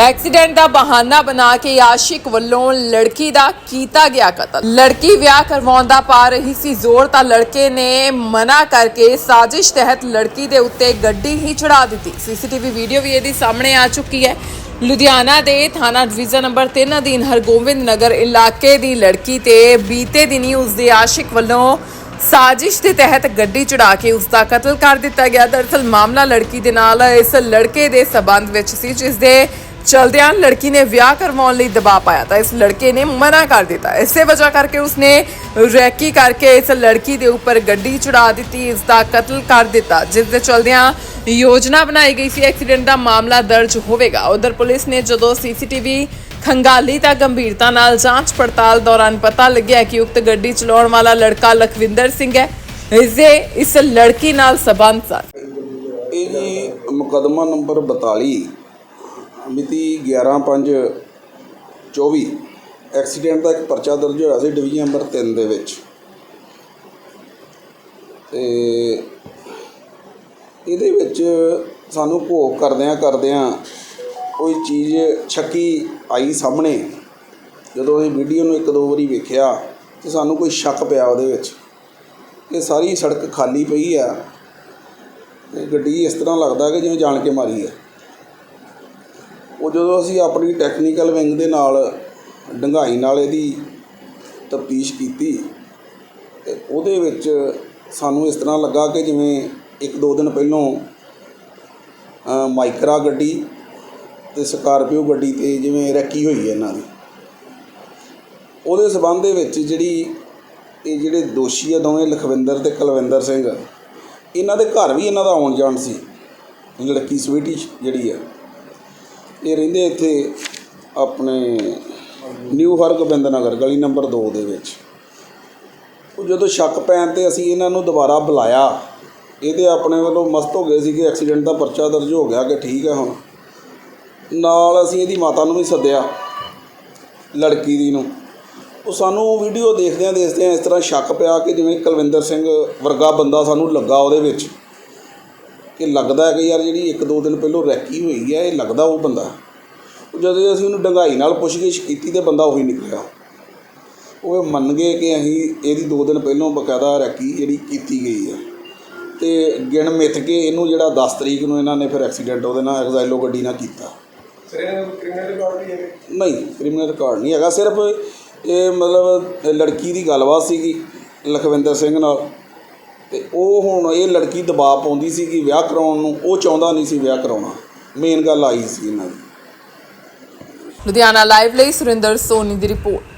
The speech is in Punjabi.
ਐਕਸੀਡੈਂਟ ਦਾ ਬਹਾਨਾ ਬਣਾ ਕੇ ਆਸ਼ਿਕ ਵੱਲੋਂ ਲੜਕੀ ਦਾ ਕੀਤਾ ਗਿਆ ਕਤਲ। ਲੜਕੀ ਵਿਆਹ ਕਰਵਾਉਣ ਦਾ ਪਾ ਰਹੀ ਸੀ ਜ਼ੋਰ ਤਾਂ ਲੜਕੇ ਨੇ ਮਨਾ ਕਰਕੇ ਸਾਜ਼ਿਸ਼ ਤਹਿਤ ਲੜਕੀ ਦੇ ਉੱਤੇ ਗੱਡੀ ਹੀ ਚੜਾ ਦਿੱਤੀ। ਸੀਸੀਟੀਵੀ ਵੀਡੀਓ ਵੀ ਇਹਦੀ ਸਾਹਮਣੇ ਆ ਚੁੱਕੀ ਹੈ। ਲੁਧਿਆਣਾ ਦੇ ਥਾਣਾ ਡਿਵੀਜ਼ਨ ਨੰਬਰ 3 ਅਧੀਨ ਹਰਗੋਬਿੰਦ ਨਗਰ ਇਲਾਕੇ ਦੀ ਲੜਕੀ ਤੇ ਬੀਤੇ ਦਿਨੀ ਉਸ ਦੇ ਆਸ਼ਿਕ ਵੱਲੋਂ ਸਾਜ਼ਿਸ਼ ਦੇ ਤਹਿਤ ਗੱਡੀ ਚੜਾ ਕੇ ਉਸ ਦਾ ਕਤਲ ਕਰ ਦਿੱਤਾ ਗਿਆ। ਦਰਅਸਲ ਮਾਮਲਾ ਲੜਕੀ ਦੇ ਨਾਲ ਇਸ ਲੜਕੇ ਦੇ ਸਬੰਧ ਵਿੱਚ ਸੀ, ਜਿਸ ਦੇ ਚਲਦਿਆਂ ਲੜਕੀ ਨੇ ਵਿਆਹ ਕਰਵਾਉਣ ਲਈ ਦਬਾਅ ਪਾਇਆ ਤਾਂ ਇਸ ਲੜਕੇ ਨੇ ਮਨਾ ਕਰ ਦਿੱਤਾ। ਇਸੇ ਵਜ੍ਹਾ ਕਰਕੇ ਉਸਨੇ ਰੈਕੀ ਕਰਕੇ ਇਸ ਲੜਕੀ ਦੇ ਉੱਪਰ ਗੱਡੀ ਚੜਾ ਦਿੱਤੀ ਇਸ ਦਾ ਕਤਲ ਕਰ ਦਿੱਤਾ, ਜਿਸ ਦੇ ਚਲਦਿਆਂ ਯੋਜਨਾ ਬਣਾਈ ਗਈ ਸੀ, ਐਕਸੀਡੈਂਟ ਦਾ ਮਾਮਲਾ ਦਰਜ ਹੋਵੇਗਾ। ਉਧਰ ਪੁਲਿਸ ਨੇ ਜਦੋਂ ਸੀਸੀਟੀਵੀ ਖੰਗਾਲੀ ਤਾਂ ਗੰਭੀਰਤਾ ਨਾਲ ਜਾਂਚ ਪੜਤਾਲ ਦੌਰਾਨ ਪਤਾ ਲੱਗਿਆ ਕਿ ਉਕਤ ਗੱਡੀ ਚਲਾਉਣ ਵਾਲਾ ਲੜਕਾ ਲਖਵਿੰਦਰ ਸਿੰਘ ਹੈ। ਇਸਦੇ ਇਸ ਲੜਕੀ ਨਾਲ ਸਬੰਧ ਸਨ ਇਹ ਜੀ ਮੁਕੱਦਮਾ ਨੰਬਰ 42 ਮਿਤੀ 11/5/24 ਐਕਸੀਡੈਂਟ ਦਾ ਇੱਕ ਪਰਚਾ ਦਰਜ ਹੋਇਆ ਸੀ ਡਿਵੀਜ਼ਨ ਨੰਬਰ 3 ਦੇ ਵਿੱਚ। ਤੇ ਇਹਦੇ ਵਿੱਚ ਸਾਨੂੰ ਭੋਗ ਕਰਦਿਆਂ ਕਰਦਿਆਂ ਕੋਈ ਚੀਜ਼ ਛੱਕੀ ਆਈ ਸਾਹਮਣੇ। ਜਦੋਂ ਅਸੀਂ ਵੀਡੀਓ ਨੂੰ ਇੱਕ ਦੋ ਵਾਰੀ ਵੇਖਿਆ ਤੇ ਸਾਨੂੰ ਕੋਈ ਸ਼ੱਕ ਪਿਆ ਉਹਦੇ ਵਿੱਚ ਇਹ ਸਾਰੀ ਸੜਕ ਖਾਲੀ ਪਈ ਆ। ਗੱਡੀ ਇਸ ਤਰ੍ਹਾਂ ਲੱਗਦਾ ਕਿ ਜਿਵੇਂ ਜਾਣ ਕੇ ਮਾਰੀ ਹੈ ਉਹ ਜਦੋਂ ਅਸੀਂ ਆਪਣੀ ਟੈਕਨੀਕਲ ਵਿੰਗ ਦੇ ਨਾਲ ਡੰਗਾਈ ਨਾਲ ਇਹਦੀ ਤਫਤੀਸ਼ ਕੀਤੀ, ਤੇ ਉਹਦੇ ਵਿੱਚ ਸਾਨੂੰ ਇਸ ਤਰ੍ਹਾਂ ਲੱਗਾ ਕਿ ਜਿਵੇਂ ਇੱਕ ਦੋ ਦਿਨ ਪਹਿਲੋਂ ਮਾਈਕਰਾ ਗੱਡੀ ਤੇ ਸਕਾਰਪੀਓ ਗੱਡੀ ਤੇ ਜਿਵੇਂ ਰੈਕੀ ਹੋਈ ਹੈ ਇਹਨਾਂ ਦੀ। ਉਹਦੇ ਸਬੰਧ ਦੇ ਵਿੱਚ ਜਿਹੜੀ ਇਹ ਜਿਹੜੇ ਦੋਸ਼ੀ ਆ ਦੋਵੇਂ ਲਖਵਿੰਦਰ ਤੇ ਕੁਲਵਿੰਦਰ ਸਿੰਘ, ਇਹਨਾਂ ਦੇ ਘਰ ਵੀ ਇਹਨਾਂ ਦਾ ਆਉਣ ਜਾਣ ਸੀ, ਲੜਕੀ ਸਵੀਟੀ ਜਿਹੜੀ ਆ। ਇਹ ਰਹਿੰਦੇ ਇੱਥੇ ਆਪਣੇ ਨਿਊ ਹਰਗੋਬਿੰਦ ਨਗਰ, ਗਲੀ ਨੰਬਰ 2 ਦੇ ਵਿੱਚ। ਉਹ ਜਦੋਂ ਸ਼ੱਕ ਪੈਣ ਤੇ ਅਸੀਂ ਇਹਨਾਂ ਨੂੰ ਦੁਬਾਰਾ ਬੁਲਾਇਆ, ਇਹਦੇ ਆਪਣੇ ਵੱਲੋਂ ਮਸਤ ਹੋ ਗਏ ਸੀ ਕਿ ਐਕਸੀਡੈਂਟ ਦਾ ਪਰਚਾ ਦਰਜ ਹੋ ਗਿਆ ਕਿ ਠੀਕ ਹੈ ਹੁਣ। ਨਾਲ ਅਸੀਂ ਇਹਦੀ ਮਾਤਾ ਨੂੰ ਵੀ ਸੱਦਿਆ, ਲੜਕੀ ਦੀ ਨੂੰ। ਉਹ ਸਾਨੂੰ ਵੀਡੀਓ ਦੇਖਦਿਆਂ ਦੇਖਦਿਆਂ ਇਸ ਤਰ੍ਹਾਂ ਸ਼ੱਕ ਪਿਆ ਕਿ ਜਿਵੇਂ ਕੁਲਵਿੰਦਰ ਸਿੰਘ ਵਰਗਾ ਬੰਦਾ ਸਾਨੂੰ ਲੱਗਾ ਉਹਦੇ ਵਿੱਚ। ਕਿ ਲੱਗਦਾ ਹੈ ਕਿ ਯਾਰ ਜਿਹੜੀ ਇੱਕ ਦੋ ਦਿਨ ਪਹਿਲਾਂ ਰੈਕੀ ਹੋਈ ਹੈ ਇਹ ਲੱਗਦਾ ਉਹ ਬੰਦਾ ਜਦੋਂ ਅਸੀਂ ਉਹਨੂੰ ਡੰਗਾਈ ਨਾਲ ਪੁੱਛਗਿੱਛ ਕੀਤੀ ਤੇ ਬੰਦਾ ਉਹੀ ਨਿਕਲਿਆ। ਉਹ ਮੰਨ ਗਏ ਕਿ ਅਸੀਂ ਇਹਦੀ ਦੋ ਦਿਨ ਪਹਿਲਾਂ ਬਕਾਇਦਾ ਰੈਕੀ ਜਿਹੜੀ ਕੀਤੀ ਗਈ ਹੈ। ਤੇ ਗਿਣ ਮਿੱਥ ਕੇ ਇਹਨੂੰ ਜਿਹੜਾ 10 ਤਰੀਕ ਨੂੰ ਇਹਨਾਂ ਨੇ ਫਿਰ ਐਕਸੀਡੈਂਟ ਉਹਦੇ ਨਾਲ ਐਗਜ਼ਾਈਲੋ ਗੱਡੀ ਨਾਲ ਕੀਤਾ। ਨਹੀਂ ਕ੍ਰਿਮੀਨਲ ਰਿਕਾਰਡ ਨਹੀਂ ਹੈਗਾ। ਸਿਰਫ ਇਹ ਮਤਲਬ ਲੜਕੀ ਦੀ ਗੱਲਬਾਤ ਸੀਗੀ ਲਖਵਿੰਦਰ ਸਿੰਘ ਨਾਲ। ਤੇ ਉਹ ਹੁਣ ਇਹ ਲੜਕੀ ਦਬਾਅ ਪਾਉਂਦੀ ਸੀ ਕਿ ਵਿਆਹ ਕਰਾਉਣ ਨੂੰ, ਉਹ ਚਾਹੁੰਦਾ ਨਹੀਂ ਸੀ ਵਿਆਹ ਕਰਾਉਣਾ। ਮੇਨ ਗੱਲ ਆਈ ਸੀ ਇਹਨਾਂ ਦੀ। ਲੁਧਿਆਣਾ ਲਾਈਵ ਲਈ ਸੁਰਿੰਦਰ ਸੋਨੀ ਦੀ ਰਿਪੋਰਟ।